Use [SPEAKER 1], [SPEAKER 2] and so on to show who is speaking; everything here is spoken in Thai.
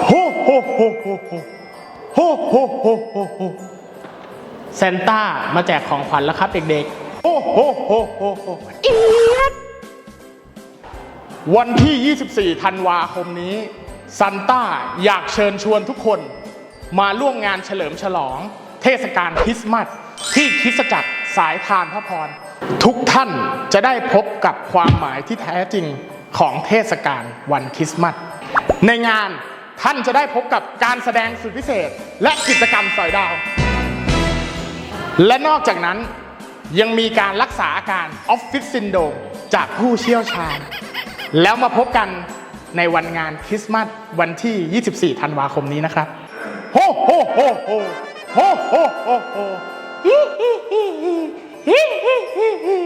[SPEAKER 1] โหโหโหโหโหโหโหโหโหเซนต้ามาแจกของขวัญแล้วครับเด็กๆ โอ้โหโหโหโหเอียดวันที่ 24 ธันวาคมนี้ซันต้าอยากเชิญชวนทุกคน มาร่วมงานเฉลิมฉลอง เทศกาลคริสต์มาสที่คริสตจักรสายทานพระพร ทุกท่านจะได้พบกับความหมายที่แท้จริงของเทศกาลวันคริสต์มาสในงาน ท่านจะได้พบกับการแสดงสุดพิเศษ และกิจกรรมสอยดาว และนอกจากนั้นยังมีการรักษาอาการออฟฟิศซินโดมจากผู้เชี่ยวชาญ แล้วมาพบกันในวันงานคริสต์มาสวันที่ 24 ธันวาคมนี้นะครับโฮโฮโฮโฮโฮโฮโฮโฮฮิฮิฮิฮิฮิฮิฮิ